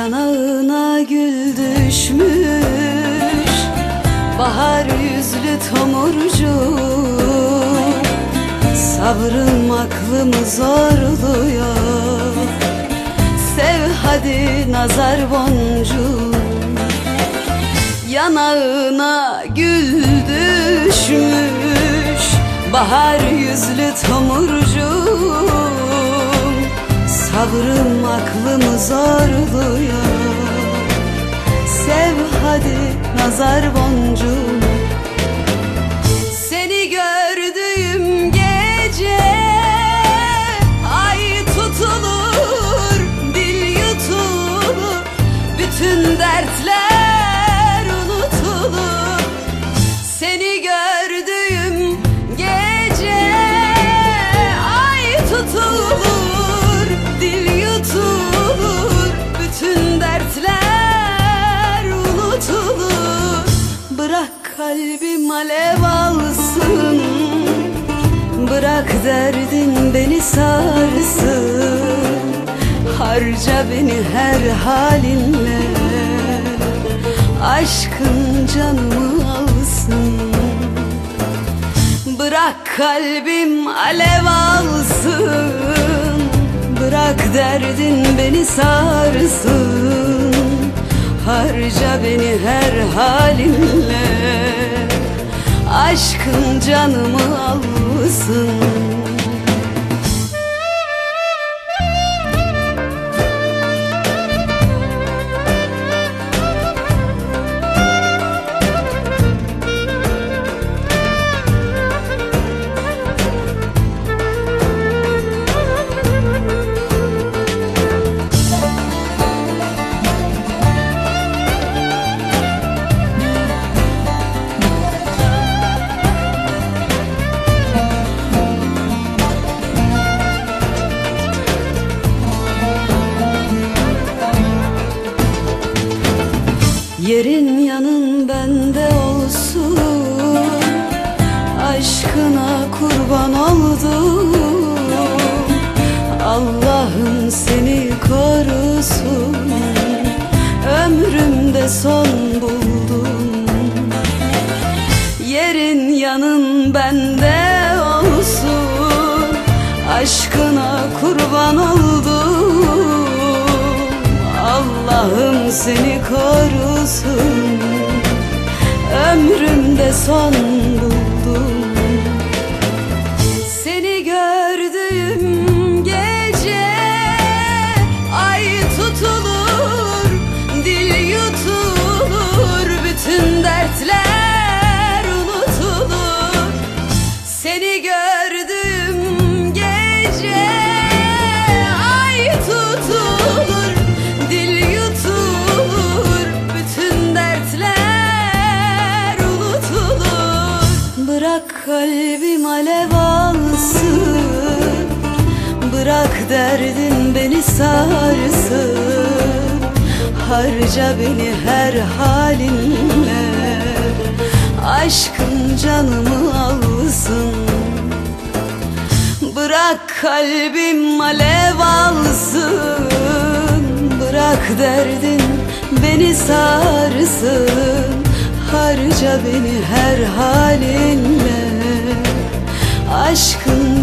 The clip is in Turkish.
Yanağına gül düşmüş Bahar yüzlü tomurcu. Sabrım aklımı zorluyor Sev hadi nazar boncuğu. Yanağına gül düşmüş Bahar yüzlü tomurcu. Sabrım aklımı zorluyor Sev hadi nazar boncuğum kalbim alev alsın. Bırak derdin beni sarsın. Harca beni her halinle. Aşkın canımı alsın. Bırak kalbim alev alsın. Bırak derdin beni sarsın. Harca beni her halinle Aşkın canımı alsın Yerin yanın bende olsun Aşkına kurban oldum. Allah'ım seni korusun Ömrümde son buldum. Yerin yanın bende olsun Aşkına kurban oldum Allah'ım seni korusun. Ömrümde son buldum kalbim alev alsın. Bırak derdin beni sarsın. Harca beni her halinle. Aşkın canımı alsın. Bırak kalbim alev alsın. Bırak derdin beni sarsın. Harca beni her halinle Aşkın